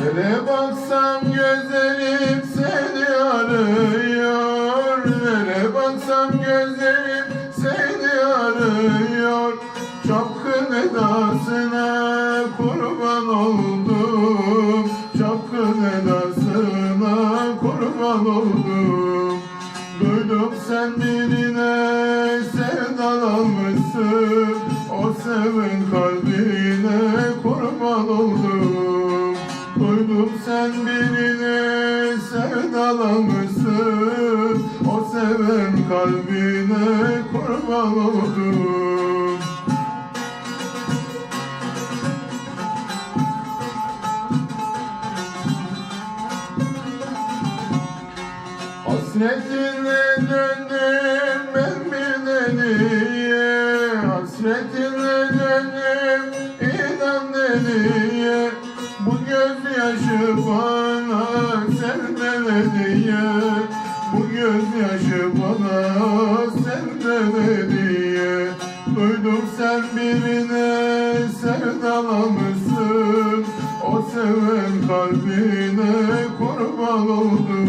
Nereye baksam gözlerim seni arıyor. Nereye baksam gözlerim seni arıyor. Çapkın edasına kurban oldum. Çapkın edasına kurban oldum. Duydum sen birine sevdalanmışsın O seven kalbine kurban oldum sen birine sevdalanmışsın O seven kalbine kurban oldum Hasretinle döndüm gözyaşı bana senden hediye Bu gözyaşı bana senden hediye Duydum sen birine sevdalanmışsın. O seven kalbine kurban oldum